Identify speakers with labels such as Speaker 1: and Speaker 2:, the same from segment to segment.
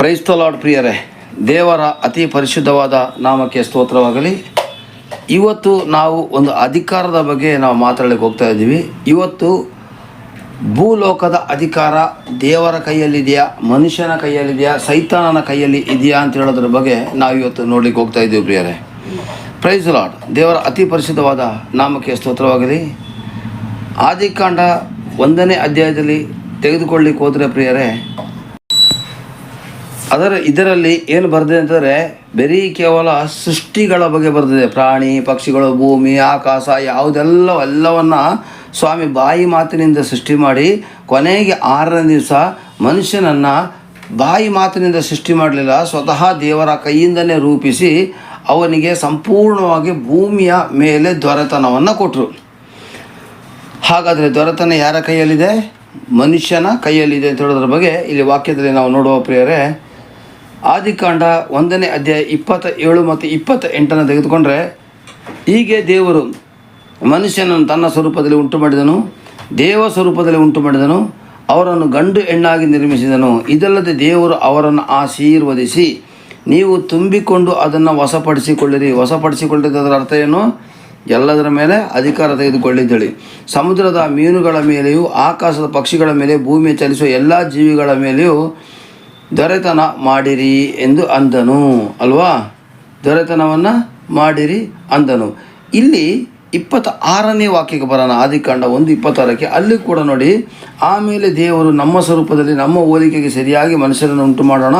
Speaker 1: ಕ್ರೈಸ್ತ ಲಾರ್ಡ್ ಪ್ರಿಯರೇ. ದೇವರ ಅತಿ ಪರಿಶುದ್ಧವಾದ ನಾಮಕ್ಕೆ ಸ್ತೋತ್ರವಾಗಲಿ. ಇವತ್ತು ನಾವು ಒಂದು ಅಧಿಕಾರದ ಬಗ್ಗೆ ನಾವು ಮಾತಾಡಲಿಕ್ಕೆ ಹೋಗ್ತಾ ಇದ್ದೀವಿ. ಇವತ್ತು ಭೂಲೋಕದ ಅಧಿಕಾರ ದೇವರ ಕೈಯಲ್ಲಿದೆಯಾ, ಮನುಷ್ಯನ ಕೈಯಲ್ಲಿದೆಯಾ, ಸೈತಾನನ ಕೈಯಲ್ಲಿ ಇದೆಯಾ ಅಂತ ಹೇಳೋದ್ರ ಬಗ್ಗೆ ನಾವು ಇವತ್ತು ನೋಡ್ಲಿಕ್ಕೆ ಹೋಗ್ತಾ ಇದ್ದೀವಿ ಪ್ರಿಯರೇ. ಪ್ರೈಸ್ ಲಾರ್ಡ್ ದೇವರ ಅತಿ ಪರಿಶುದ್ಧವಾದ ನಾಮಕ್ಕೆ ಸ್ತೋತ್ರವಾಗಲಿ. ಆದಿಕಾಂಡ ಒಂದನೇ ಅಧ್ಯಾಯದಲ್ಲಿ ತೆಗೆದುಕೊಳ್ಳಿಕ್ಕೆ ಹೋದರೆ ಪ್ರಿಯರೇ ಅದರ ಇದರಲ್ಲಿ ಏನು ಬರೆದಿದೆ ಅಂತಂದರೆ, ಬರೀ ಕೇವಲ ಸೃಷ್ಟಿಗಳ ಬಗ್ಗೆ ಬರ್ತಿದೆ ಪ್ರಾಣಿ, ಪಕ್ಷಿಗಳು, ಭೂಮಿ, ಆಕಾಶ ಯಾವುದೆಲ್ಲ ಎಲ್ಲವನ್ನ ಸ್ವಾಮಿ ಬಾಯಿ ಮಾತಿನಿಂದ ಸೃಷ್ಟಿ ಮಾಡಿ, ಕೊನೆಗೆ ಆರನೇ ದಿವಸ ಮನುಷ್ಯನನ್ನು ಬಾಯಿ ಮಾತಿನಿಂದ ಸೃಷ್ಟಿ ಮಾಡಲಿಲ್ಲ. ಸ್ವತಃ ದೇವರ ಕೈಯಿಂದಲೇ ರೂಪಿಸಿ ಅವನಿಗೆ ಸಂಪೂರ್ಣವಾಗಿ ಭೂಮಿಯ ಮೇಲೆ ದೊರೆತನವನ್ನು ಕೊಟ್ಟರು ಹಾಗಾದರೆ ದೊರೆತನ ಯಾರ ಕೈಯಲ್ಲಿದೆ? ಮನುಷ್ಯನ ಕೈಯಲ್ಲಿದೆ ಅಂತ ಹೇಳೋದ್ರ ಬಗ್ಗೆ ಇಲ್ಲಿ ವಾಕ್ಯದಲ್ಲಿ ನಾವು ನೋಡುವ ಪ್ರಿಯರೇ ಆದಿಕಾಂಡ ಒಂದನೇ ಅಧ್ಯಾಯ ಇಪ್ಪತ್ತ ಏಳು ಮತ್ತು ಇಪ್ಪತ್ತ ಎಂಟನ್ನು ತೆಗೆದುಕೊಂಡ್ರೆ, ಹೀಗೆ ದೇವರು ಮನುಷ್ಯನನ್ನು ತನ್ನ ಸ್ವರೂಪದಲ್ಲಿ ಉಂಟು ಮಾಡಿದನು, ದೇವ ಸ್ವರೂಪದಲ್ಲಿ ಉಂಟು ಮಾಡಿದನು, ಅವರನ್ನು ಗಂಡು ಹೆಣ್ಣಾಗಿ ನಿರ್ಮಿಸಿದನು. ಇದಲ್ಲದೆ ದೇವರು ಅವರನ್ನು ಆಶೀರ್ವದಿಸಿ, ನೀವು ತುಂಬಿಕೊಂಡು ಅದನ್ನು ವಶಪಡಿಸಿಕೊಳ್ಳಿರಿ. ವಶಪಡಿಸಿಕೊಳ್ಳಿದ್ದರ ಅರ್ಥ ಏನು? ಎಲ್ಲದರ ಮೇಲೆ ಅಧಿಕಾರ ತೆಗೆದುಕೊಳ್ಳಿದ್ದಳಿ ಸಮುದ್ರದ ಮೀನುಗಳ ಮೇಲೆಯೂ, ಆಕಾಶದ ಪಕ್ಷಿಗಳ ಮೇಲೆ ಭೂಮಿ ಚಲಿಸುವ ಎಲ್ಲ ಜೀವಿಗಳ ಮೇಲೆಯೂ ದೊರೆತನ ಮಾಡಿರಿ ಎಂದು ಅಂದನು, ಅಲ್ವಾ? ದೊರೆತನವನ್ನು ಮಾಡಿರಿ ಅಂದನು. ಇಲ್ಲಿ ಇಪ್ಪತ್ತ ಆರನೇ ವಾಕ್ಯಕ್ಕೆ ಬರೋಣ. ಆದಿಕಾಂಡ ಒಂದು, ಇಪ್ಪತ್ತಾರಕ್ಕೆ. ಅಲ್ಲಿ ಕೂಡ ನೋಡಿ ಆಮೇಲೆ ದೇವರು ನಮ್ಮ ಸ್ವರೂಪದಲ್ಲಿ ನಮ್ಮ ಹೋಲಿಕೆಗೆ ಸರಿಯಾಗಿ ಮನುಷ್ಯರನ್ನು ಉಂಟು ಮಾಡೋಣ.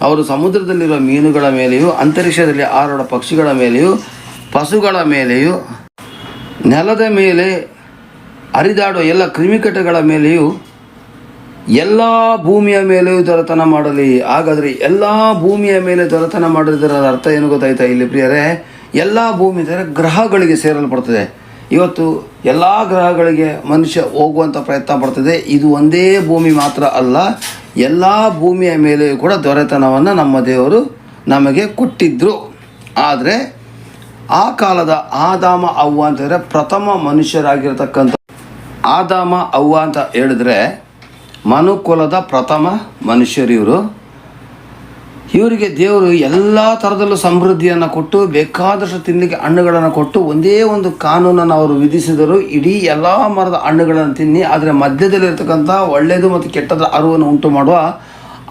Speaker 1: ಅವರು ಸಮುದ್ರದಲ್ಲಿರುವ ಮೀನುಗಳ ಮೇಲೆಯೂ, ಅಂತರಿಕ್ಷದಲ್ಲಿ ಆರೋಡ ಪಕ್ಷಿಗಳ ಮೇಲೆಯೂ, ಪಶುಗಳ ಮೇಲೆಯೂ, ನೆಲದ ಮೇಲೆ ಹರಿದಾಡುವ ಎಲ್ಲ ಕ್ರಿಮಿಕಟಗಳ ಮೇಲೆಯೂ ಎಲ್ಲ ಭೂಮಿಯ ಮೇಲೆಯೂ ದೊರೆತನ ಮಾಡಲಿ. ಹಾಗಾದರೆ ಎಲ್ಲ ಭೂಮಿಯ ಮೇಲೆ ದೊರೆತನ ಮಾಡಿದರ ಅರ್ಥ ಏನು ಗೊತ್ತಾಯ್ತಾ ಇಲ್ಲಿ ಪ್ರಿಯರೇ? ಎಲ್ಲ ಭೂಮಿ ಅಂದರೆ ಗ್ರಹಗಳಿಗೆ ಸೇರಲ್ಪಡ್ತದೆ. ಇವತ್ತು ಎಲ್ಲ ಗ್ರಹಗಳಿಗೆ ಮನುಷ್ಯ ಹೋಗುವಂಥ ಪ್ರಯತ್ನ ಪಡ್ತದೆ. ಇದು ಒಂದೇ ಭೂಮಿ ಮಾತ್ರ ಅಲ್ಲ, ಎಲ್ಲ ಭೂಮಿಯ ಮೇಲೆಯೂ ಕೂಡ ದೊರೆತನವನ್ನು ನಮ್ಮ ದೇವರು ನಮಗೆ ಕೊಟ್ಟಿದ್ದರು ಆದರೆ ಆ ಕಾಲದ ಆದಾಮ ಅವ್ವ ಅಂತಂದರೆ ಪ್ರಥಮ ಮನುಷ್ಯರಾಗಿರ್ತಕ್ಕಂಥ ಆದಾಮ ಅವ್ವ ಅಂತ ಹೇಳಿದ್ರೆ ಮನುಕುಲದ ಪ್ರಥಮ ಮನುಷ್ಯರು ಇವರು. ಇವರಿಗೆ ದೇವರು ಎಲ್ಲ ಥರದಲ್ಲೂ ಸಮೃದ್ಧಿಯನ್ನು ಕೊಟ್ಟು, ಬೇಕಾದಷ್ಟು ತಿನ್ನಲಿಕ್ಕೆ ಹಣ್ಣುಗಳನ್ನು ಕೊಟ್ಟು, ಒಂದೇ ಒಂದು ಕಾನೂನನ್ನು ಅವರು ವಿಧಿಸಿದರು. ಇಡೀ ಎಲ್ಲ ಮರದ ಹಣ್ಣುಗಳನ್ನು ತಿನ್ನಿ, ಆದರೆ ಮಧ್ಯದಲ್ಲಿರ್ತಕ್ಕಂಥ ಒಳ್ಳೆಯದು ಮತ್ತು ಕೆಟ್ಟದ ಅರಿವನ್ನು ಉಂಟು ಮಾಡುವ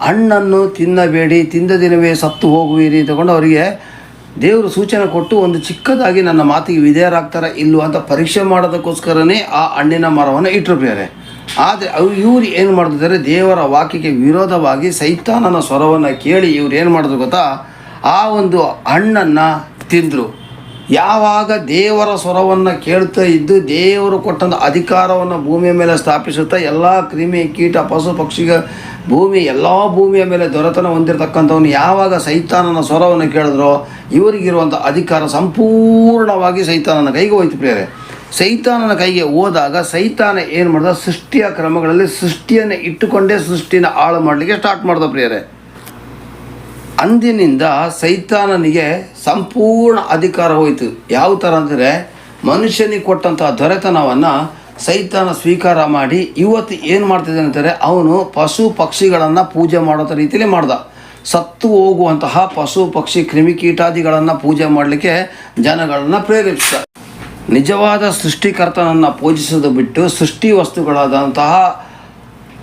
Speaker 1: ಹಣ್ಣನ್ನು ತಿನ್ನಬೇಡಿ, ತಿಂದ ದಿನವೇ ಸತ್ತು ಹೋಗುವಿರಿ ತಗೊಂಡು ಅವರಿಗೆ ದೇವರು ಸೂಚನೆ ಕೊಟ್ಟು ಒಂದು ಚಿಕ್ಕದಾಗಿ ನನ್ನ ಮಾತಿಗೆ ವಿಧೇಯರಾಗ್ತಾರ ಇಲ್ವ ಅಂತ ಪರೀಕ್ಷೆ ಮಾಡೋದಕ್ಕೋಸ್ಕರನೇ ಆ ಹಣ್ಣಿನ ಮರವನ್ನು ಇಟ್ಟರು ಬೇರೆ ಆದರೆ ಅವ್ರು ಇವ್ರು ಏನು ಮಾಡ್ತಿದ್ದಾರೆ? ದೇವರ ವಾಕ್ಯಕ್ಕೆ ವಿರೋಧವಾಗಿ ಸೈತಾನನ ಸ್ವರವನ್ನು ಕೇಳಿ ಇವ್ರು ಏನು ಮಾಡಿದ್ರು ಗೊತ್ತಾ? ಆ ಒಂದು ಹಣ್ಣನ್ನು ತಿಂದರು. ಯಾವಾಗ ದೇವರ ಸ್ವರವನ್ನು ಕೇಳ್ತಾ ಇದ್ದು ದೇವರು ಕೊಟ್ಟಂಥ ಅಧಿಕಾರವನ್ನು ಭೂಮಿಯ ಮೇಲೆ ಸ್ಥಾಪಿಸುತ್ತಾ ಎಲ್ಲ ಕ್ರಿಮಿ ಕೀಟ, ಪಶು ಪಕ್ಷಿಗ ಭೂಮಿ, ಎಲ್ಲ ಭೂಮಿಯ ಮೇಲೆ ದೊರೆತನ ಹೊಂದಿರತಕ್ಕಂಥವನು ಯಾವಾಗ ಸೈತಾನನ ಸ್ವರವನ್ನು ಕೇಳಿದ್ರೋ ಇವರಿಗಿರುವಂಥ ಅಧಿಕಾರ ಸಂಪೂರ್ಣವಾಗಿ ಸೈತಾನನ ಕೈಗೆ ಹೋಯ್ತು ಪ್ರಿಯರೇ. ಸೈತಾನನ ಕೈಗೆ ಹೋದಾಗ ಸೈತಾನ ಏನು ಮಾಡ್ದ, ಸೃಷ್ಟಿಯ ಕ್ರಮಗಳಲ್ಲಿ ಸೃಷ್ಟಿಯನ್ನು ಇಟ್ಟುಕೊಂಡೇ ಸೃಷ್ಟಿನ ಹಾಳು ಮಾಡಲಿಕ್ಕೆ ಸ್ಟಾರ್ಟ್ ಮಾಡ್ದ ಪ್ರಿಯರೇ. ಅಂದಿನಿಂದ ಸೈತಾನನಿಗೆ ಸಂಪೂರ್ಣ ಅಧಿಕಾರ ಹೋಯಿತು. ಯಾವ ಥರ ಅಂದರೆ, ಮನುಷ್ಯನಿಗೆ ಕೊಟ್ಟಂತಹ ದೊರೆತನವನ್ನು ಸೈತಾನ ಸ್ವೀಕಾರ ಮಾಡಿ, ಇವತ್ತು ಏನು ಮಾಡ್ತಿದ್ದಾನೆ ಅಂತಾರೆ, ಅವನು ಪಶು ಪಕ್ಷಿಗಳನ್ನು ಪೂಜೆ ಮಾಡೋಂಥ ರೀತಿಯಲ್ಲಿ ಮಾಡ್ದ. ಸತ್ತು ಹೋಗುವಂತಹ ಪಶು ಪಕ್ಷಿ ಕ್ರಿಮಿಕೀಟಾದಿಗಳನ್ನು ಪೂಜೆ ಮಾಡಲಿಕ್ಕೆ ಜನಗಳನ್ನು ಪ್ರೇರೇಪಿಸ್ದ. ನಿಜವಾದ ಸೃಷ್ಟಿಕರ್ತನನ್ನು ಪೂಜಿಸೋದು ಬಿಟ್ಟು ಸೃಷ್ಟಿ ವಸ್ತುಗಳಾದಂತಹ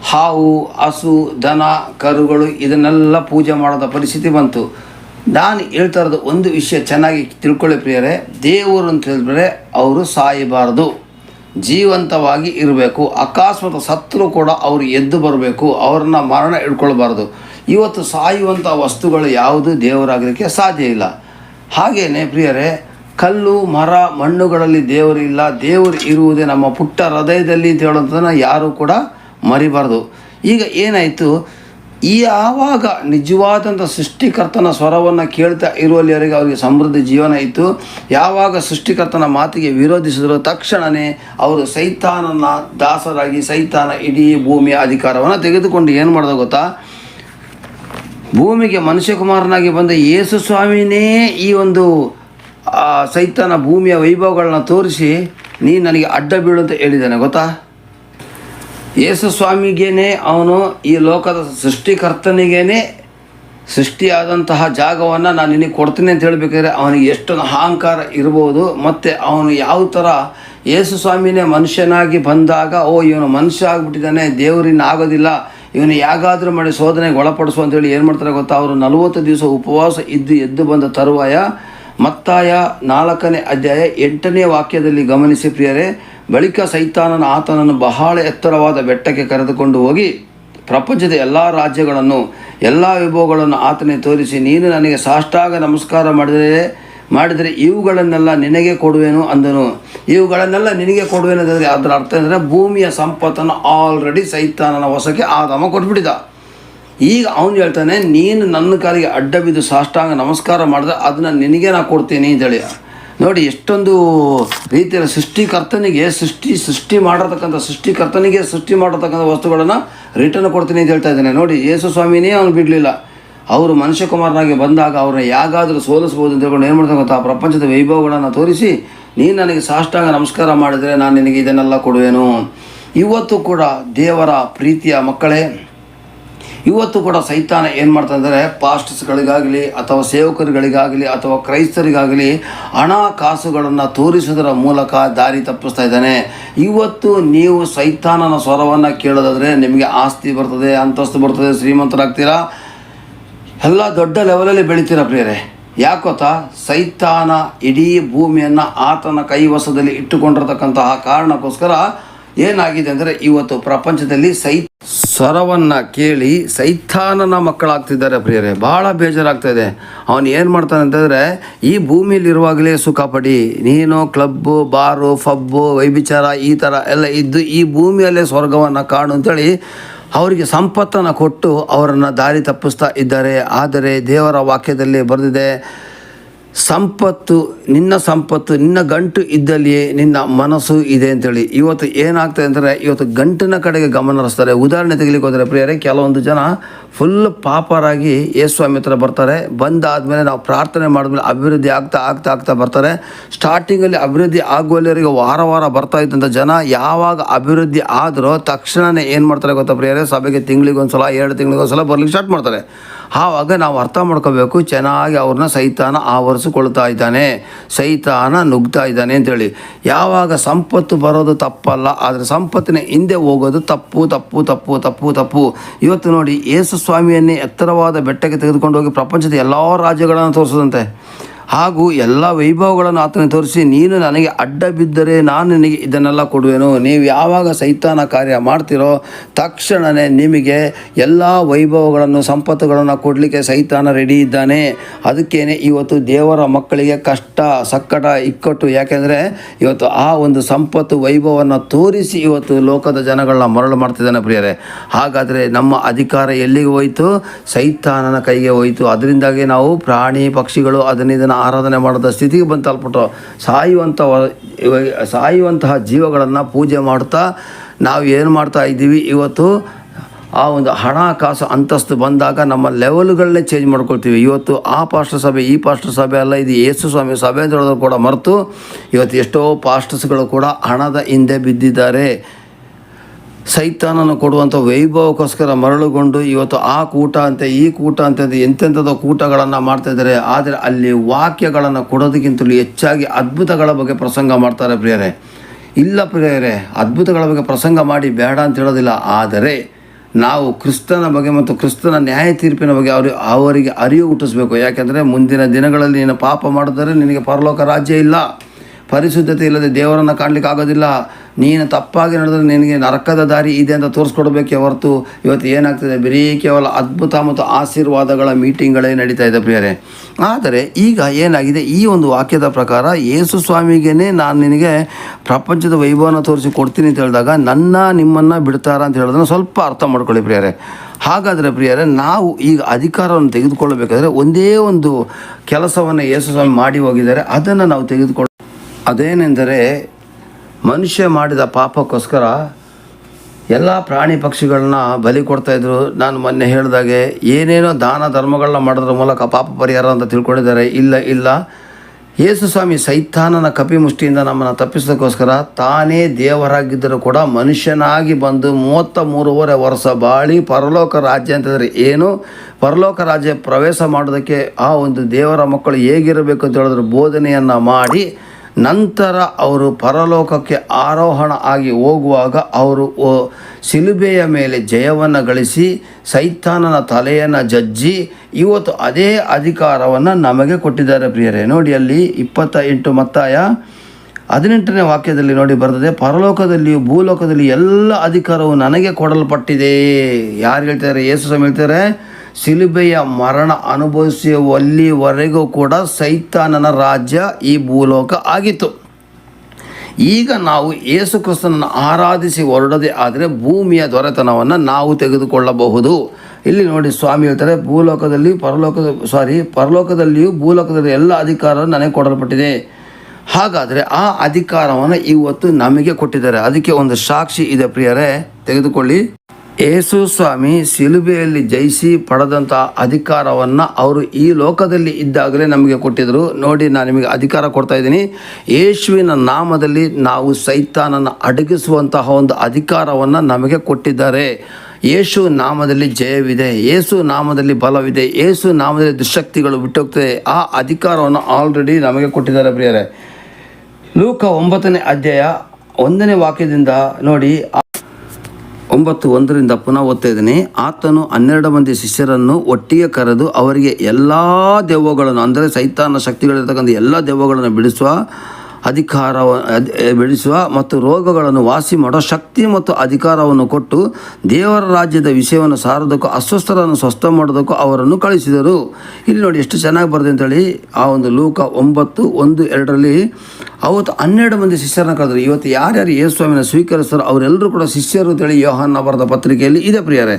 Speaker 1: ಹಾವು, ಹಸು, ದನ, ಕರುಗಳು ಇದನ್ನೆಲ್ಲ ಪೂಜೆ ಮಾಡೋದ ಪರಿಸ್ಥಿತಿ ಬಂತು. ನಾನು ಹೇಳ್ತಾ ಇರೋದು ಒಂದು ವಿಷಯ ಚೆನ್ನಾಗಿ ತಿಳ್ಕೊಳ್ಳಿ ಪ್ರಿಯರೇ. ದೇವರು ಅಂತ ಹೇಳಿದ್ರೆ ಅವರು ಸಾಯಬಾರದು. ಜೀವಂತವಾಗಿ ಇರಬೇಕು. ಅಕಸ್ಮಾತ್ ಸತ್ರು ಕೂಡ ಅವರು ಎದ್ದು ಬರಬೇಕು. ಅವ್ರನ್ನ ಮರಣ ಇಟ್ಕೊಳ್ಬಾರ್ದು ಇವತ್ತು ಸಾಯುವಂಥ ವಸ್ತುಗಳು ಯಾವುದು ದೇವರಾಗಲಿಕ್ಕೆ ಸಾಧ್ಯ ಇಲ್ಲ. ಹಾಗೆಯೇ ಪ್ರಿಯರೇ, ಕಲ್ಲು, ಮರ, ಮಣ್ಣುಗಳಲ್ಲಿ ದೇವರು ಇಲ್ಲ. ದೇವರು ಇರುವುದೇ ನಮ್ಮ ಪುಟ್ಟ ಹೃದಯದಲ್ಲಿ ಅಂತ ಹೇಳೋದನ್ನು ಯಾರೂ ಕೂಡ ಮರಿಬಾರ್ದು. ಈಗ ಏನಾಯಿತು? ಈ ಯಾವಾಗ ನಿಜವಾದಂಥ ಸೃಷ್ಟಿಕರ್ತನ ಸ್ವರವನ್ನು ಕೇಳ್ತಾ ಇರುವಲ್ಲಿವರೆಗೆ ಅವರಿಗೆ ಸಮೃದ್ಧಿ ಜೀವನ ಇತ್ತು. ಯಾವಾಗ ಸೃಷ್ಟಿಕರ್ತನ ಮಾತಿಗೆ ವಿರೋಧಿಸಿದ್ರು ತಕ್ಷಣವೇ ಅವರು ಸೈತಾನನ ದಾಸರಾಗಿ ಸೈತಾನ ಇಡೀ ಭೂಮಿಯ ಅಧಿಕಾರವನ್ನು ತೆಗೆದುಕೊಂಡು ಏನು ಮಾಡಿದೆ ಗೊತ್ತಾ? ಭೂಮಿಗೆ ಮನುಷ್ಯಕುಮಾರನಾಗಿ ಬಂದ ಯೇಸು ಸ್ವಾಮಿನೇ ಈ ಒಂದು ಸೈತಾನ ಭೂಮಿಯ ವೈಭವಗಳನ್ನ ತೋರಿಸಿ ನೀ ನನಗೆ ಅಡ್ಡ ಬೀಳು ಅಂತ ಹೇಳಿದ್ದಾನೆ, ಗೊತ್ತಾ? ಯೇಸು ಸ್ವಾಮಿಗೇನೆ, ಅವನು ಈ ಲೋಕದ ಸೃಷ್ಟಿಕರ್ತನಿಗೇನೆ ಸೃಷ್ಟಿಯಾದಂತಹ ಜಾಗವನ್ನು ನಾನು ನಿನಗೆ ಕೊಡ್ತೀನಿ ಅಂತ ಹೇಳಬೇಕಾದ್ರೆ ಅವನಿಗೆ ಎಷ್ಟೊಂದು ಅಹಂಕಾರ ಇರ್ಬೋದು, ಮತ್ತು ಅವನು ಯಾವ ಥರ ಯೇಸು ಸ್ವಾಮಿನೇ ಮನುಷ್ಯನಾಗಿ ಬಂದಾಗ, ಓ, ಇವನು ಮನುಷ್ಯ ಆಗಿಬಿಟ್ಟಿದ್ದಾನೆ ದೇವರಿನ ಆಗೋದಿಲ್ಲ, ಇವನು ಯಾಗಾದರೂ ಮಾಡಿ ಶೋಧನೆಗೆ ಒಳಪಡಿಸು ಅಂತೇಳಿ ಏನು ಮಾಡ್ತಾರೆ ಗೊತ್ತಾ? ಅವರು ನಲವತ್ತು ದಿವಸ ಉಪವಾಸ ಇದ್ದು ಎದ್ದು ಬಂದ ತರುವಾಯ ಮತ್ತಾಯ ನಾಲ್ಕನೇ ಅಧ್ಯಾಯ ಎಂಟನೇ ವಾಕ್ಯದಲ್ಲಿ ಗಮನಿಸಿ ಪ್ರಿಯರೇ, ಬಳಿಕ ಸೈತಾನನ ಆತನನ್ನು ಬಹಳ ಎತ್ತರವಾದ ಬೆಟ್ಟಕ್ಕೆ ಕರೆದುಕೊಂಡು ಹೋಗಿ ಪ್ರಪಂಚದ ಎಲ್ಲ ರಾಜ್ಯಗಳನ್ನು, ಎಲ್ಲ ವಿಭವಗಳನ್ನು ಆತನೇ ತೋರಿಸಿ, ನೀನು ನನಗೆ ಸಾಷ್ಟಾಗ ನಮಸ್ಕಾರ ಮಾಡಿದರೆ ಮಾಡಿದರೆ ಇವುಗಳನ್ನೆಲ್ಲ ನಿನಗೆ ಕೊಡುವೆನು ಅಂದನು. ಇವುಗಳನ್ನೆಲ್ಲ ನಿನಗೆ ಕೊಡುವೆನು ಅಂದರೆ ಅದರ ಅರ್ಥ ಅಂದರೆ ಭೂಮಿಯ ಸಂಪತ್ತನ್ನು ಆಲ್ರೆಡಿ ಸೈತಾನನ ವಶಕ್ಕೆ ಆದಮ ಕೊಟ್ಬಿಟ್ಟಿದ್ದ ಈಗ ಅವನು ಹೇಳ್ತಾನೆ, ನೀನು ನನ್ನ ಕಾಲಿಗೆ ಅಡ್ಡ ಬಿದ್ದು ಸಾಷ್ಟಾಂಗ ನಮಸ್ಕಾರ ಮಾಡಿದ್ರೆ ಅದನ್ನು ನಿನಗೆ ನಾ ಕೊಡ್ತೀನಿ ಅಂತೇಳಿ ನೋಡಿ, ಎಷ್ಟೊಂದು ರೀತಿಯ ಸೃಷ್ಟಿಕರ್ತನಿಗೆ ಸೃಷ್ಟಿ ಸೃಷ್ಟಿ ಮಾಡಿರ್ತಕ್ಕಂಥ, ಸೃಷ್ಟಿಕರ್ತನಿಗೆ ಸೃಷ್ಟಿ ಮಾಡಿರ್ತಕ್ಕಂಥ ವಸ್ತುಗಳನ್ನು ರಿಟರ್ನ್ ಕೊಡ್ತೀನಿ ಅಂತ ಹೇಳ್ತಾ ಇದ್ದಾನೆ. ನೋಡಿ, ಯೇಸು ಸ್ವಾಮಿನೇ ಅವನು ಬಿಡಲಿಲ್ಲ. ಅವರು ಮನುಷ್ಯಕುಮಾರನಾಗಿ ಬಂದಾಗ ಅವ್ರನ್ನ ಯಾಗಾದರೂ ಸೋಲಿಸ್ಬೋದು ಅಂತ ಹೇಳ್ಕೊಂಡು ಏನು ಗೊತ್ತಾ? ಆ ಪ್ರಪಂಚದ ವೈಭವಗಳನ್ನು ತೋರಿಸಿ, ನೀನು ನನಗೆ ಸಾಷ್ಟಾಂಗ ನಮಸ್ಕಾರ ಮಾಡಿದರೆ ನಾನು ನಿನಗೆ ಇದನ್ನೆಲ್ಲ ಕೊಡುವೆನು. ಇವತ್ತು ಕೂಡ ದೇವರ ಪ್ರೀತಿಯ ಮಕ್ಕಳೇ ಇವತ್ತು ಕೂಡ ಸೈತಾನ ಏನು ಮಾಡ್ತಾ ಇದ್ದಾರೆ? ಪಾಸ್ಟರ್ಸ್ಗಳಿಗಾಗಲಿ ಅಥವಾ ಸೇವಕರುಗಳಿಗಾಗಲಿ ಅಥವಾ ಕ್ರೈಸ್ತರಿಗಾಗಲಿ ಹಣ ಕಾಸುಗಳನ್ನು ತೋರಿಸೋದರ ಮೂಲಕ ದಾರಿ ತಪ್ಪಿಸ್ತಾ ಇದ್ದಾನೆ. ಇವತ್ತು ನೀವು ಸೈತಾನನ ಸ್ವರವನ್ನು ಕೇಳೋದಾದರೆ ನಿಮಗೆ ಆಸ್ತಿ ಬರ್ತದೆ, ಅಂತಸ್ತು ಬರ್ತದೆ, ಶ್ರೀಮಂತರಾಗ್ತೀರಾ? ಎಲ್ಲ ದೊಡ್ಡ ಲೆವೆಲಲ್ಲಿ ಬೆಳಿತೀರ ಪ್ರಿಯರೇ. ಯಾಕೋತಾ ಸೈತಾನ ಇಡೀ ಭೂಮಿಯನ್ನು ಆತನ ಕೈವಶದಲ್ಲಿ ಇಟ್ಟುಕೊಂಡಿರತಕ್ಕಂತಹ ಕಾರಣಕ್ಕೋಸ್ಕರ ಏನಾಗಿದೆ ಅಂದರೆ ಇವತ್ತು ಪ್ರಪಂಚದಲ್ಲಿ ಸೈ ಸ್ವರವನ್ನು ಕೇಳಿ ಸೈತಾನನ ಮಕ್ಕಳಾಗ್ತಿದ್ದಾರೆ ಪ್ರಿಯರೇ. ಭಾಳ ಬೇಜಾರಾಗ್ತಾ ಇದೆ. ಅವನು ಏನು ಮಾಡ್ತಾನೆ ಅಂತಂದರೆ, ಈ ಭೂಮಿಯಲ್ಲಿರುವಾಗಲೇ ಸುಖ ಪಡಿ. ನೀನು ಕ್ಲಬ್ಬು, ಬಾರು, ಫಬ್ಬು ವೈಭಿಚಾರ ಈ ಥರ ಎಲ್ಲ ಇದ್ದು ಈ ಭೂಮಿಯಲ್ಲೇ ಸ್ವರ್ಗವನ್ನು ಕಾಣು ಅಂತೇಳಿ ಅವರಿಗೆ ಸಂಪತ್ತನ್ನು ಕೊಟ್ಟು ಅವರನ್ನು ದಾರಿ ತಪ್ಪಿಸ್ತಾ ಇದ್ದಾರೆ. ಆದರೆ ದೇವರ ವಾಕ್ಯದಲ್ಲಿ ಬರೆದಿದೆ ಸಂಪತ್ತು, ನಿನ್ನ ಸಂಪತ್ತು, ನಿನ್ನ ಗಂಟು ಇದ್ದಲ್ಲಿಯೇ ನಿನ್ನ ಮನಸ್ಸು ಇದೆ ಅಂತೇಳಿ. ಇವತ್ತು ಏನಾಗ್ತದೆ ಅಂದರೆ ಇವತ್ತು ಗಂಟಿನ ಕಡೆಗೆ ಗಮನ ಹರಿಸ್ತಾರೆ. ಉದಾಹರಣೆ ತೆಗಿಲಿಕ್ಕೆ ಹೋದರೆ ಪ್ರಿಯರೇ, ಕೆಲವೊಂದು ಜನ ಫುಲ್ ಪಾಪರಾಗಿ ಯೇಸ್ವಾಮಿ ಹತ್ರ ಬರ್ತಾರೆ. ಬಂದಾದಮೇಲೆ ನಾವು ಪ್ರಾರ್ಥನೆ ಮಾಡಿದ್ಮೇಲೆ ಅಭಿವೃದ್ಧಿ ಆಗ್ತಾ ಆಗ್ತಾ ಆಗ್ತಾ ಬರ್ತಾರೆ. ಸ್ಟಾರ್ಟಿಂಗಲ್ಲಿ ಅಭಿವೃದ್ಧಿ ಆಗುವಲ್ಲಿವರೆಗೆ ವಾರ ವಾರ ಬರ್ತಾ ಇದ್ದಂಥ ಜನ ಯಾವಾಗ ಅಭಿವೃದ್ಧಿ ಆದರೂ ತಕ್ಷಣವೇ ಏನು ಮಾಡ್ತಾರೆ ಗೊತ್ತಾ ಪ್ರಿಯರೇ? ಸಭೆಗೆ ತಿಂಗಳಿಗೊಂದ್ಸಲ, ಎರಡು ತಿಂಗಳಿಗೊಂದ್ಸಲ ಬರ್ಲಿಕ್ಕೆ ಸ್ಟಾರ್ಟ್ ಮಾಡ್ತಾರೆ. ಆವಾಗ ನಾವು ಅರ್ಥ ಮಾಡ್ಕೋಬೇಕು, ಚೆನ್ನಾಗಿ ಅವ್ರನ್ನ ಸೈತಾನ ಆವರಿಸಿಕೊಳ್ತಾ ಇದ್ದಾನೆ, ಸೈತಾನ ನುಗ್ತಾ ಇದ್ದಾನೆ ಅಂತೇಳಿ. ಯಾವಾಗ ಸಂಪತ್ತು ಬರೋದು ತಪ್ಪಲ್ಲ, ಆದರೆ ಸಂಪತ್ತಿನ ಹಿಂದೆ ಹೋಗೋದು ತಪ್ಪು ತಪ್ಪು ತಪ್ಪು ತಪ್ಪು ತಪ್ಪು. ಇವತ್ತು ನೋಡಿ, ಯೇಸು ಸ್ವಾಮಿಯನ್ನೇ ಎತ್ತರವಾದ ಬೆಟ್ಟಕ್ಕೆ ತೆಗೆದುಕೊಂಡು ಹೋಗಿ ಪ್ರಪಂಚದ ಎಲ್ಲ ರಾಜ್ಯಗಳನ್ನು ತೋರಿಸದಂತೆ. ಹಾಗೂ ಎಲ್ಲ ವೈಭವಗಳನ್ನು ಆತನಿಗೆ ತೋರಿಸಿ, ನೀನು ನನಗೆ ಅಡ್ಡ ಬಿದ್ದರೆ ನಾನು ನಿನಗೆ ಇದನ್ನೆಲ್ಲ ಕೊಡುವೆನು. ನೀವು ಯಾವಾಗ ಸೈತಾನ ಕಾರ್ಯ ಮಾಡ್ತಿರೋ ತಕ್ಷಣವೇ ನಿಮಗೆ ಎಲ್ಲ ವೈಭವಗಳನ್ನು, ಸಂಪತ್ತುಗಳನ್ನು ಕೊಡಲಿಕ್ಕೆ ಸೈತಾನ ರೆಡಿ ಇದ್ದಾನೆ. ಅದಕ್ಕೇನೆ ಇವತ್ತು ದೇವರ ಮಕ್ಕಳಿಗೆ ಕಷ್ಟ ಸಕ್ಕಟ ಇಕ್ಕಟ್ಟು. ಯಾಕೆಂದರೆ ಇವತ್ತು ಆ ಒಂದು ಸಂಪತ್ತು, ವೈಭವವನ್ನು ತೋರಿಸಿ ಇವತ್ತು ಲೋಕದ ಜನಗಳನ್ನ ಮರಳು ಮಾಡ್ತಿದ್ದಾನೆ ಪ್ರಿಯರೇ. ಹಾಗಾದರೆ ನಮ್ಮ ಅಧಿಕಾರ ಎಲ್ಲಿಗೆ ಹೋಯಿತು? ಸೈತಾನನ ಕೈಗೆ ಹೋಯಿತು. ಅದರಿಂದಾಗಿ ನಾವು ಪ್ರಾಣಿ ಪಕ್ಷಿಗಳು ಅದನ್ನ ಆರಾಧನೆ ಮಾಡದ ಸ್ಥಿತಿಗೆ ಬಂದು ತಲುಪಿಟ್ಟು ಸಾಯುವಂಥ ಸಾಯುವಂತಹ ಜೀವಗಳನ್ನು ಪೂಜೆ ಮಾಡ್ತಾ ನಾವು ಏನು ಮಾಡ್ತಾ ಇದ್ದೀವಿ ಇವತ್ತು, ಆ ಒಂದು ಹಣ ಕಾಸು ಅಂತಸ್ತು ಬಂದಾಗ ನಮ್ಮ ಲೆವೆಲ್ಗಳನ್ನೇ ಚೇಂಜ್ ಮಾಡ್ಕೊಳ್ತೀವಿ. ಇವತ್ತು ಆ ಪಾಸ್ಟರ್ ಸಭೆ ಈ ಪಾಸ್ಟರ್ ಸಭೆ ಅಲ್ಲ, ಇದು ಯೇಸು ಸ್ವಾಮಿ ಸಭೆ ಅಂತ ಕೂಡ ಮರೆತು, ಇವತ್ತು ಎಷ್ಟೋ ಪಾಸ್ಟರ್ಸ್ಗಳು ಕೂಡ ಹಣದ ಹಿಂದೆ ಬಿದ್ದಿದ್ದಾರೆ. ಸೈತಾನನು ಕೊಡುವಂಥ ವೈಭವಕ್ಕೋಸ್ಕರ ಮರಳುಗೊಂಡು ಇವತ್ತು ಆ ಕೂಟ ಅಂತೆ ಈ ಕೂಟ ಅಂತ ಎಂತೆಂಥದ್ದು ಕೂಟಗಳನ್ನು ಮಾಡ್ತಾ ಇದ್ದಾರೆ. ಆದರೆ ಅಲ್ಲಿ ವಾಕ್ಯಗಳನ್ನು ಕೊಡೋದಕ್ಕಿಂತಲೂ ಹೆಚ್ಚಾಗಿ ಅದ್ಭುತಗಳ ಬಗ್ಗೆ ಪ್ರಸಂಗ ಮಾಡ್ತಾರೆ ಪ್ರಿಯರೇ. ಇಲ್ಲ ಪ್ರಿಯರೇ, ಅದ್ಭುತಗಳ ಬಗ್ಗೆ ಪ್ರಸಂಗ ಮಾಡಿ ಬೇಡ ಅಂತ ಹೇಳೋದಿಲ್ಲ. ಆದರೆ ನಾವು ಕ್ರಿಸ್ತನ ಬಗ್ಗೆ ಮತ್ತು ಕ್ರಿಸ್ತನ ನ್ಯಾಯ ತೀರ್ಪಿನ ಬಗ್ಗೆ ಅವರು, ಅವರಿಗೆ ಅರಿವು ಹುಟ್ಟಿಸ್ಬೇಕು. ಯಾಕೆಂದರೆ ಮುಂದಿನ ದಿನಗಳಲ್ಲಿ ನೀನು ಪಾಪ ಮಾಡಿದರೆ ನಿನಗೆ ಪರಲೋಕ ರಾಜ್ಯ ಇಲ್ಲ. ಪರಿಶುದ್ಧತೆ ಇಲ್ಲದೆ ದೇವರನ್ನು ಕಾಣಲಿಕ್ಕೆ ಆಗೋದಿಲ್ಲ. ನೀನು ತಪ್ಪಾಗಿ ನಡೆದ್ರೆ ನಿನಗೆ ನರಕದ ದಾರಿ ಇದೆ ಅಂತ ತೋರಿಸ್ಕೊಡ್ಬೇಕೆ ಹೊರತು ಇವತ್ತು ಏನಾಗ್ತದೆ? ಬರೀ ಕೇವಲ ಅದ್ಭುತ ಮತ್ತು ಆಶೀರ್ವಾದಗಳ ಮೀಟಿಂಗ್ಗಳೇ ನಡೀತಾ ಇದೆ ಪ್ರಿಯರೇ. ಆದರೆ ಈಗ ಏನಾಗಿದೆ? ಈ ಒಂದು ವಾಕ್ಯದ ಪ್ರಕಾರ ಯೇಸು ಸ್ವಾಮಿಗೇ ನಾನು ನಿನಗೆ ಪ್ರಪಂಚದ ವೈಭವನ ತೋರಿಸಿ ಕೊಡ್ತೀನಿ ಅಂತ ಹೇಳಿದಾಗ ನನ್ನ ನಿಮ್ಮನ್ನು ಬಿಡ್ತಾರ ಅಂತ ಹೇಳೋದನ್ನು ಸ್ವಲ್ಪ ಅರ್ಥ ಮಾಡ್ಕೊಳ್ಳಿ ಪ್ರಿಯರೇ. ಹಾಗಾದರೆ ಪ್ರಿಯರೇ, ನಾವು ಈಗ ಅಧಿಕಾರವನ್ನು ತೆಗೆದುಕೊಳ್ಳಬೇಕಾದ್ರೆ ಒಂದೇ ಒಂದು ಕೆಲಸವನ್ನು ಯೇಸು ಸ್ವಾಮಿ ಮಾಡಿ ಹೋಗಿದ್ದಾರೆ. ಅದನ್ನು ನಾವು ತೆಗೆದುಕೊಳ್ಳ ಅದೇನೆಂದರೆ ಮನುಷ್ಯ ಮಾಡಿದ ಪಾಪಕ್ಕೋಸ್ಕರ ಎಲ್ಲ ಪ್ರಾಣಿ ಪಕ್ಷಿಗಳನ್ನ ಬಲಿ ಕೊಡ್ತಾಯಿದ್ರು ನಾನು ಮೊನ್ನೆ ಹೇಳಿದಾಗೆ ಏನೇನೋ ದಾನ ಧರ್ಮಗಳನ್ನ ಮಾಡೋದ್ರ ಮೂಲಕ ಪಾಪ ಪರಿಹಾರ ಅಂತ ತಿಳ್ಕೊಂಡಿದ್ದಾರೆ. ಇಲ್ಲ ಇಲ್ಲ. ಯೇಸು ಸ್ವಾಮಿ ಸೈತಾನನ ಕಪಿಮುಷ್ಟಿಯಿಂದ ನಮ್ಮನ್ನು ತಪ್ಪಿಸೋದಕ್ಕೋಸ್ಕರ ತಾನೇ ದೇವರಾಗಿದ್ದರೂ ಕೂಡ ಮನುಷ್ಯನಾಗಿ ಬಂದು ಮೂವತ್ತ ಮೂರುವರೆ ವರ್ಷ ಬಾಳಿ ಪರಲೋಕ ರಾಜ್ಯ ಅಂತಂದರೆ ಏನು? ಪರಲೋಕ ರಾಜ್ಯ ಪ್ರವೇಶ ಮಾಡೋದಕ್ಕೆ ಆ ಒಂದು ದೇವರ ಮಕ್ಕಳು ಹೇಗಿರಬೇಕು ಅಂತ ಹೇಳಿದ್ರೆ. ಬೋಧನೆಯನ್ನು ಮಾಡಿ ನಂತರ ಅವರು ಪರಲೋಕಕ್ಕೆ ಆರೋಹಣ ಆಗಿ ಹೋಗುವಾಗ ಅವರು ಸಿಲುಬೆಯ ಮೇಲೆ ಜಯವನ್ನು ಗಳಿಸಿ ಸೈತಾನನ ತಲೆಯನ್ನು ಜಜ್ಜಿ ಇವತ್ತು ಅದೇ ಅಧಿಕಾರವನ್ನು ನಮಗೆ ಕೊಟ್ಟಿದ್ದಾರೆ ಪ್ರಿಯರೇ. ನೋಡಿ ಅಲ್ಲಿ ಇಪ್ಪತ್ತ ಎಂಟು ಮತ್ತಾಯ ಹದಿನೆಂಟನೇ ವಾಕ್ಯದಲ್ಲಿ ನೋಡಿ ಬರ್ತದೆ, ಪರಲೋಕದಲ್ಲಿಯೂ ಭೂಲೋಕದಲ್ಲಿ ಎಲ್ಲ ಅಧಿಕಾರವು ನನಗೆ ಕೊಡಲ್ಪಟ್ಟಿದೆ. ಯಾರು ಹೇಳ್ತಾರೆ? ಯೇಸು ಸ್ವಾಮಿ ಹೇಳ್ತಾರೆ ಸಿಲುಬೆಯ ಮರಣ ಅನುಭವಿಸುವಲ್ಲಿವರೆಗೂ ಕೂಡ ಸೈತಾನನ ರಾಜ್ಯ ಈ ಭೂಲೋಕ ಆಗಿತ್ತು. ಈಗ ನಾವು ಯೇಸು ಕ್ರಿಸ್ತನನ್ನು ಆರಾಧಿಸಿ ಹೊರಡದೆ ಆದರೆ ಭೂಮಿಯ ದೊರೆತನವನ್ನು ನಾವು ತೆಗೆದುಕೊಳ್ಳಬಹುದು. ಇಲ್ಲಿ ನೋಡಿ ಸ್ವಾಮಿ ಹೇಳ್ತಾರೆ, ಭೂಲೋಕದಲ್ಲಿ ಪರಲೋಕದ ಸಾರಿ ಪರಲೋಕದಲ್ಲಿಯೂ ಭೂಲೋಕದಲ್ಲಿ ಎಲ್ಲ ಅಧಿಕಾರ ನನಗೆ ಕೊಡಲ್ಪಟ್ಟಿದೆ. ಹಾಗಾದರೆ ಆ ಅಧಿಕಾರವನ್ನು ಇವತ್ತು ನಮಗೆ ಕೊಟ್ಟಿದ್ದಾರೆ. ಅದಕ್ಕೆ ಒಂದು ಸಾಕ್ಷಿ ಇದೆ ಪ್ರಿಯರೇ, ತೆಗೆದುಕೊಳ್ಳಿ. ಯೇಸು ಸ್ವಾಮಿ ಸಿಲುಬೆಯಲ್ಲಿ ಜಯಿಸಿ ಪಡೆದಂಥ ಅಧಿಕಾರವನ್ನು ಅವರು ಈ ಲೋಕದಲ್ಲಿ ಇದ್ದಾಗಲೇ ನಮಗೆ ಕೊಟ್ಟಿದ್ದರು ನೋಡಿ, ನಾನು ನಿಮಗೆ ಅಧಿಕಾರ ಕೊಡ್ತಾ ಇದ್ದೀನಿ. ಯೇಸುವಿನ ನಾಮದಲ್ಲಿ ನಾವು ಸೈತಾನನ್ನು ಅಡಗಿಸುವಂತಹ ಒಂದು ಅಧಿಕಾರವನ್ನು ನಮಗೆ ಕೊಟ್ಟಿದ್ದಾರೆ. ಯೇಸು ನಾಮದಲ್ಲಿ ಜಯವಿದೆ. ಯೇಸು ನಾಮದಲ್ಲಿ ಬಲವಿದೆ. ಯೇಸು ನಾಮದಲ್ಲಿ ದುಶಕ್ತಿಗಳು ಬಿಟ್ಟೋಗ್ತದೆ. ಆ ಅಧಿಕಾರವನ್ನು ಆಲ್ರೆಡಿ ನಮಗೆ ಕೊಟ್ಟಿದ್ದಾರೆ ಪ್ರಿಯರೇ. ಲೂಕ ಒಂಬತ್ತನೇ ಅಧ್ಯಾಯ ಒಂದನೇ ವಾಕ್ಯದಿಂದ ನೋಡಿ ಒಂಬತ್ತು ಒಂದರಿಂದ ಪುನಃ ಓದ್ತಾ ಇದ್ದೀನಿ. ಆತನು ಹನ್ನೆರಡು ಮಂದಿ ಶಿಷ್ಯರನ್ನು ಒಟ್ಟಿಗೆ ಕರೆದು ಅವರಿಗೆ ಎಲ್ಲ ದೆವ್ವಗಳನ್ನು, ಅಂದರೆ ಸೈತಾನ ಶಕ್ತಿಗಳಿರ್ತಕ್ಕಂಥ ಎಲ್ಲ ದೆವ್ವಗಳನ್ನು ಬಿಡಿಸುವ ಅಧಿಕಾರ ಬೆಳೆಸುವ ಮತ್ತು ರೋಗಗಳನ್ನು ವಾಸಿ ಮಾಡೋ ಶಕ್ತಿ ಮತ್ತು ಅಧಿಕಾರವನ್ನು ಕೊಟ್ಟು ದೇವರ ರಾಜ್ಯದ ವಿಷಯವನ್ನು ಸಾರೋದಕ್ಕೂ ಅಸ್ವಸ್ಥರನ್ನು ಸ್ವಸ್ಥ ಮಾಡೋದಕ್ಕೂ ಅವರನ್ನು ಕಳಿಸಿದರು. ಇಲ್ಲಿ ನೋಡಿ ಎಷ್ಟು ಚೆನ್ನಾಗಿ ಬರ್ತದೆ ಅಂತೇಳಿ ಆ ಒಂದು ಲೂಕ ಒಂಬತ್ತು ಒಂದು ಎರಡರಲ್ಲಿ, ಅವತ್ತು ಹನ್ನೆರಡು ಮಂದಿ ಶಿಷ್ಯರನ್ನು ಕರೆದ್ರು. ಇವತ್ತು ಯಾರ್ಯಾರು ಯೇಸ್ವಾಮಿನ ಸ್ವಾಮಿನ ಸ್ವೀಕರಿಸ್ತಾರೋ ಅವರೆಲ್ಲರೂ ಕೂಡ ಶಿಷ್ಯರು ಅಂತೇಳಿ ಯೋಹಾನ ಬರೆದ ಪತ್ರಿಕೆಯಲ್ಲಿ ಇದೆ ಪ್ರಿಯರೇ.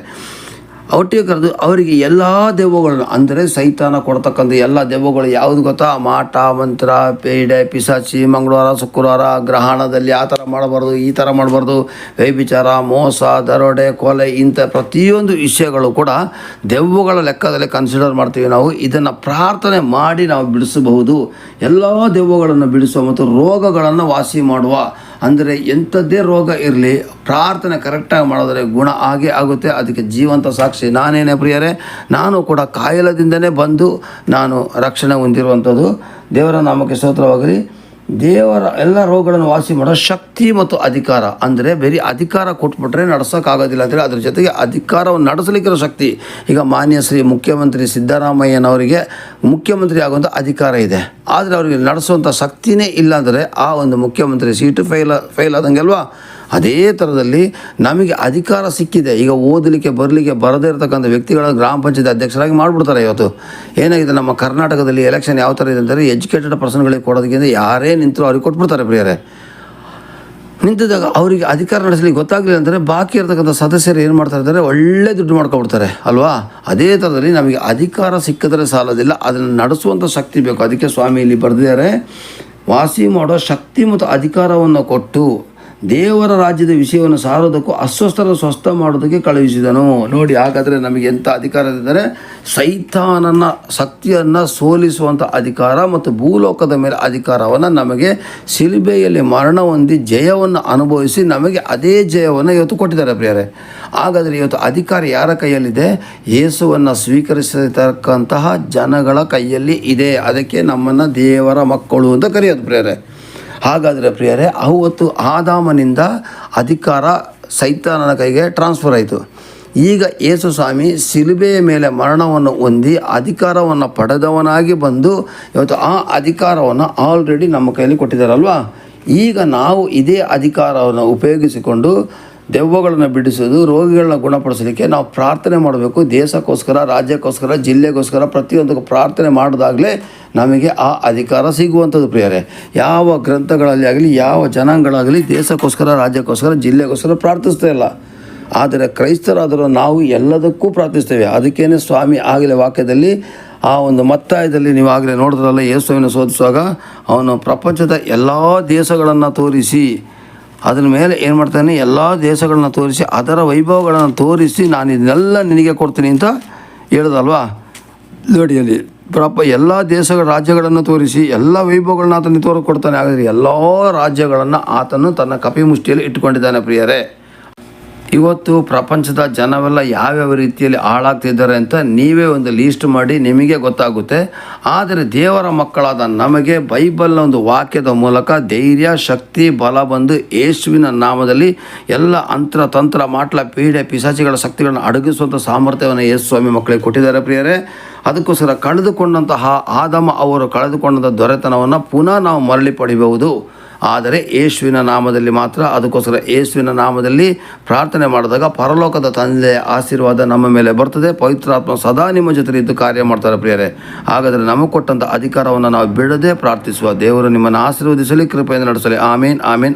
Speaker 1: ಒಟ್ಟಿಗೆ ಕರೆದು ಅವರಿಗೆ ಎಲ್ಲ ದೆವ್ವಗಳನ್ನು, ಅಂದರೆ ಸೈತಾನ ಕೊಡ್ತಕ್ಕಂಥ ಎಲ್ಲ ದೆವ್ವಗಳು ಯಾವುದು ಗೊತ್ತಾ? ಮಾಟ, ಮಂತ್ರ, ಪೇಡೆ ಪಿಸಾಚಿ ಮಂಗಳವಾರ, ಶುಕ್ರವಾರ, ಗ್ರಹಣದಲ್ಲಿ ಆ ಥರ ಮಾಡಬಾರ್ದು, ಈ ಥರ ಮಾಡಬಾರ್ದು. ವ್ಯಭಿಚಾರ ಮೋಸ, ದರೋಡೆ, ಕೊಲೆ, ಇಂಥ ಪ್ರತಿಯೊಂದು ವಿಷಯಗಳು ಕೂಡ ದೆವ್ವಗಳ ಲೆಕ್ಕದಲ್ಲಿ ಕನ್ಸಿಡರ್ ಮಾಡ್ತೀವಿ ನಾವು. ಇದನ್ನು ಪ್ರಾರ್ಥನೆ ಮಾಡಿ ನಾವು ಬಿಡಿಸಬಹುದು. ಎಲ್ಲ ದೆವ್ವಗಳನ್ನು ಬಿಡಿಸುವ ಮತ್ತು ರೋಗಗಳನ್ನು ವಾಸಿ ಮಾಡುವ ಅಂದರೆ ಎಂಥದ್ದೇ ರೋಗ ಇರಲಿ, ಪ್ರಾರ್ಥನೆ ಕರೆಕ್ಟಾಗಿ ಮಾಡಿದ್ರೆ ಗುಣ ಆಗೇ ಆಗುತ್ತೆ, ಅದಕ್ಕೆ ಜೀವಂತ ಸಾಕ್ಷಿ. ನಾನೇನೇ ಪ್ರಿಯರೇ, ನಾನು ಕೂಡ ಕಾಯಿಲದಿಂದನೇ ಬಂದು ನಾನು ರಕ್ಷಣೆ ಹೊಂದಿರುವಂಥದ್ದು. ದೇವರ ನಾಮಕ್ಕೆ ಸ್ತೋತ್ರವಾಗಲಿ. ದೇವರ ಎಲ್ಲ ರೋಗಗಳನ್ನು ವಾಸಿ ಮಾಡೋ ಶಕ್ತಿ ಮತ್ತು ಅಧಿಕಾರ. ಅಂದರೆ ಬರೀ ಅಧಿಕಾರ ಕೊಟ್ಬಿಟ್ರೆ ನಡ್ಸೋಕ್ಕಾಗೋದಿಲ್ಲ ಅಂತೇಳಿ ಅದ್ರ ಜೊತೆಗೆ ಅಧಿಕಾರವನ್ನು ನಡೆಸಲಿಕ್ಕಿರೋ ಶಕ್ತಿ. ಈಗ ಮಾನ್ಯ ಶ್ರೀ ಮುಖ್ಯಮಂತ್ರಿ ಸಿದ್ದರಾಮಯ್ಯನವರಿಗೆ ಮುಖ್ಯಮಂತ್ರಿ ಆಗುವಂಥ ಅಧಿಕಾರ ಇದೆ. ಆದರೆ ಅವರಿಗೆ ನಡೆಸುವಂಥ ಶಕ್ತಿನೇ ಇಲ್ಲ ಅಂದರೆ ಆ ಒಂದು ಮುಖ್ಯಮಂತ್ರಿ ಸೀಟು ಫೇಲ್ ಫೇಲ್ ಆದಂಗೆ ಅಲ್ವಾ? ಅದೇ ಥರದಲ್ಲಿ ನಮಗೆ ಅಧಿಕಾರ ಸಿಕ್ಕಿದೆ. ಈಗ ಓದಲಿಕ್ಕೆ, ಬರಲಿಕ್ಕೆ ಬರದೇ ಇರತಕ್ಕಂಥ ವ್ಯಕ್ತಿಗಳ ಗ್ರಾಮ ಪಂಚಾಯತ್ ಅಧ್ಯಕ್ಷರಾಗಿ ಮಾಡಿಬಿಡ್ತಾರೆ ಇವತ್ತು. ಏನಾಗಿದೆ? ನಮ್ಮ ಕರ್ನಾಟಕದಲ್ಲಿ ಎಲೆಕ್ಷನ್ ಯಾವ ಥರ ಇದೆ ಅಂದರೆ ಎಜುಕೇಟೆಡ್ ಪರ್ಸನ್ಗಳಿಗೆ ಕೊಡೋದಕ್ಕಿಂತ ಯಾರೇ ನಿಂತರೂ ಅವ್ರಿಗೆ ಕೊಟ್ಬಿಡ್ತಾರೆ ಪ್ರಿಯರೇ. ನಿಂತಿದ್ದಾಗ ಅವರಿಗೆ ಅಧಿಕಾರ ನಡೆಸಲಿಕ್ಕೆ ಗೊತ್ತಾಗಲಿಲ್ಲ ಅಂದರೆ ಬಾಕಿ ಇರತಕ್ಕಂಥ ಸದಸ್ಯರು ಏನು ಮಾಡ್ತಾ ಇದ್ದಾರೆ ಒಳ್ಳೆ ದುಡ್ಡು ಮಾಡ್ಕೊಬಿಡ್ತಾರೆ, ಅಲ್ವಾ? ಅದೇ ಥರದಲ್ಲಿ ನಮಗೆ ಅಧಿಕಾರ ಸಿಕ್ಕಿದ್ರೆ ಸಾಲೋದಿಲ್ಲ. ಅದನ್ನು ನಡೆಸುವಂಥ ಶಕ್ತಿ ಬೇಕು. ಅದಕ್ಕೆ ಸ್ವಾಮಿ ಇಲ್ಲಿ ಬರೆದಿದ್ದಾರೆ. ವಾಸಿ ಮಾಡೋ ಶಕ್ತಿ ಮತ್ತು ಅಧಿಕಾರವನ್ನು ಕೊಟ್ಟು ದೇವರ ರಾಜ್ಯದ ವಿಷಯವನ್ನು ಸಾರೋದಕ್ಕೂ ಅಸ್ವಸ್ಥರ ಸ್ವಸ್ಥ ಮಾಡೋದಕ್ಕೆ ಕಳುಹಿಸಿದನು. ನೋಡಿ, ಹಾಗಾದರೆ ನಮಗೆ ಎಂಥ ಅಧಿಕಾರ ಇದ್ದರೆ, ಸೈತಾನನ ಶಕ್ತಿಯನ್ನು ಸೋಲಿಸುವಂಥ ಅಧಿಕಾರ ಮತ್ತು ಭೂಲೋಕದ ಮೇಲೆ ಅಧಿಕಾರವನ್ನು ನಮಗೆ ಶಿಲುಬೆಯಲ್ಲಿ ಮರಣ ಹೊಂದಿ ಜಯವನ್ನು ಅನುಭವಿಸಿ ನಮಗೆ ಅದೇ ಜಯವನ್ನು ಇವತ್ತು ಕೊಟ್ಟಿದ್ದಾರೆ ಪ್ರಿಯರೇ. ಹಾಗಾದರೆ ಇವತ್ತು ಅಧಿಕಾರ ಯಾರ ಕೈಯಲ್ಲಿದೆ? ಯೇಸುವನ್ನು ಸ್ವೀಕರಿಸತಕ್ಕಂತಹ ಜನಗಳ ಕೈಯಲ್ಲಿ ಇದೆ. ಅದಕ್ಕೆ ನಮ್ಮನ್ನು ದೇವರ ಮಕ್ಕಳು ಅಂತ ಕರೆಯೋದು ಪ್ರಿಯರೇ. ಹಾಗಾದರೆ ಪ್ರಿಯರೇ, ಅವತ್ತು ಆದಾಮನಿಂದ ಅಧಿಕಾರ ಸೈತಾನನ ಕೈಗೆ ಟ್ರಾನ್ಸ್ಫರ್ ಆಯಿತು. ಈಗ ಯೇಸು ಸ್ವಾಮಿ ಶಿಲುಬೆಯ ಮೇಲೆ ಮರಣವನ್ನು ಹೊಂದಿ ಅಧಿಕಾರವನ್ನು ಪಡೆದವನಾಗಿ ಬಂದು ಇವತ್ತು ಆ ಅಧಿಕಾರವನ್ನು ಆಲ್ರೆಡಿ ನಮ್ಮ ಕೈಯಲ್ಲಿ ಕೊಟ್ಟಿದ್ದಾರಲ್ವಾ? ಈಗ ನಾವು ಇದೇ ಅಧಿಕಾರವನ್ನು ಉಪಯೋಗಿಸಿಕೊಂಡು ದೆವ್ವಗಳನ್ನು ಬಿಡಿಸೋದು, ರೋಗಿಗಳನ್ನ ಗುಣಪಡಿಸಲಿಕ್ಕೆ ನಾವು ಪ್ರಾರ್ಥನೆ ಮಾಡಬೇಕು. ದೇಶಕ್ಕೋಸ್ಕರ, ರಾಜ್ಯಕ್ಕೋಸ್ಕರ, ಜಿಲ್ಲೆಗೋಸ್ಕರ ಪ್ರತಿಯೊಂದಕ್ಕೂ ಪ್ರಾರ್ಥನೆ ಮಾಡಿದಾಗಲೇ ನಮಗೆ ಆ ಅಧಿಕಾರ ಸಿಗುವಂಥದ್ದು ಪ್ರಿಯರೇ. ಯಾವ ಗ್ರಂಥಗಳಲ್ಲಿ ಆಗಲಿ, ಯಾವ ಜನಾಂಗಗಳಾಗಲಿ ದೇಶಕ್ಕೋಸ್ಕರ, ರಾಜ್ಯಕ್ಕೋಸ್ಕರ, ಜಿಲ್ಲೆಗೋಸ್ಕರ ಪ್ರಾರ್ಥಿಸ್ತಾ ಇಲ್ಲ. ಆದರೆ ಕ್ರೈಸ್ತರಾದರೂ ನಾವು ಎಲ್ಲದಕ್ಕೂ ಪ್ರಾರ್ಥಿಸ್ತೇವೆ. ಅದಕ್ಕೇನೆ ಸ್ವಾಮಿ ಆಗಲೇ ವಾಕ್ಯದಲ್ಲಿ, ಆ ಒಂದು ಮತ್ತಾಯದಲ್ಲಿ ನೀವು ಆಗಲೇ ನೋಡಿದ್ರಲ್ಲ, ಯೇಸುವಿನ ಶೋಧಿಸುವಾಗ ಅವನು ಪ್ರಪಂಚದ ಎಲ್ಲ ದೇಶಗಳನ್ನು ತೋರಿಸಿ ಅದರ ಮೇಲೆ ಏನು ಮಾಡ್ತಾನೆ, ಎಲ್ಲ ದೇಶಗಳನ್ನ ತೋರಿಸಿ, ಅದರ ವೈಭವಗಳನ್ನು ತೋರಿಸಿ ನಾನು ಇದನ್ನೆಲ್ಲ ನಿನಗೆ ಕೊಡ್ತೀನಿ ಅಂತ ಹೇಳ್ದಲ್ವಾ? ಲೋಡಿಯಲ್ಲಿ ಪ್ರಾಪ ಎಲ್ಲ ದೇಶಗಳ ರಾಜ್ಯಗಳನ್ನು ತೋರಿಸಿ, ಎಲ್ಲ ವೈಭವಗಳನ್ನ ಆತನಿಗೆ ತೋರಿಸ್ಕೊಡ್ತಾನೆ ಹಾಗಾದರೆ ಎಲ್ಲ ರಾಜ್ಯಗಳನ್ನು ಆತನು ತನ್ನ ಕಪಿಮುಷ್ಟಿಯಲ್ಲಿ ಇಟ್ಟುಕೊಂಡಿದ್ದಾನೆ ಪ್ರಿಯರೇ. ಇವತ್ತು ಪ್ರಪಂಚದ ಜನವೆಲ್ಲ ಯಾವ್ಯಾವ ರೀತಿಯಲ್ಲಿ ಹಾಳಾಗ್ತಿದ್ದಾರೆ ಅಂತ ನೀವೇ ಒಂದು ಲೀಸ್ಟ್ ಮಾಡಿ ನಿಮಗೆ ಗೊತ್ತಾಗುತ್ತೆ. ಆದರೆ ದೇವರ ಮಕ್ಕಳಾದ ನಮಗೆ ಬೈಬಲ್ನ ಒಂದು ವಾಕ್ಯದ ಮೂಲಕ ಧೈರ್ಯ, ಶಕ್ತಿ, ಬಲ ಬಂದು ಯೇಸುವಿನ ನಾಮದಲ್ಲಿ ಎಲ್ಲ ಅಂತ್ರ ತಂತ್ರ, ಮಾಟ್ಲ, ಪೀಡೆ ಪಿಸಾಚಿಗಳ ಶಕ್ತಿಗಳನ್ನು ಅಡಗಿಸುವಂಥ ಸಾಮರ್ಥ್ಯವನ್ನು ಯೇಸು ಸ್ವಾಮಿ ಮಕ್ಕಳಿಗೆ ಕೊಟ್ಟಿದ್ದಾರೆ ಪ್ರಿಯರೇ. ಅದಕ್ಕೋಸ್ಕರ ಕಳೆದುಕೊಂಡಂತಹ ಆದಮ ಅವರು ಕಳೆದುಕೊಂಡಂಥ ದೊರೆತನವನ್ನು ಪುನಃ ನಾವು ಮರಳಿ ಪಡಿಬಹುದು ಆದರೆ ಯೇಸುವಿನ ನಾಮದಲ್ಲಿ ಮಾತ್ರ, ಅದಕ್ಕೋಸ್ಕರ ಯೇಸುವಿನ ನಾಮದಲ್ಲಿ ಪ್ರಾರ್ಥನೆ ಮಾಡಿದಾಗ ಪರಲೋಕದ ತಂದೆಯ ಆಶೀರ್ವಾದ ನಮ್ಮ ಮೇಲೆ ಬರ್ತದೆ. ಪವಿತ್ರಾತ್ಮ ಸದಾ ನಿಮ್ಮ ಜೊತೆ ಇದ್ದು ಕಾರ್ಯ ಮಾಡ್ತಾರೆ ಪ್ರಿಯರೇ. ಹಾಗಾದರೆ ನಮಗೆ ಕೊಟ್ಟಂಥ ಅಧಿಕಾರವನ್ನು ನಾವು ಬಿಡದೆ ಪ್ರಾರ್ಥಿಸುವ ದೇವರು ನಿಮ್ಮನ್ನು ಆಶೀರ್ವದಿಸಲಿ ಕೃಪೆಯನ್ನು ನಡೆಸಲಿ. ಆಮೇನ್ ಆಮೇನ್.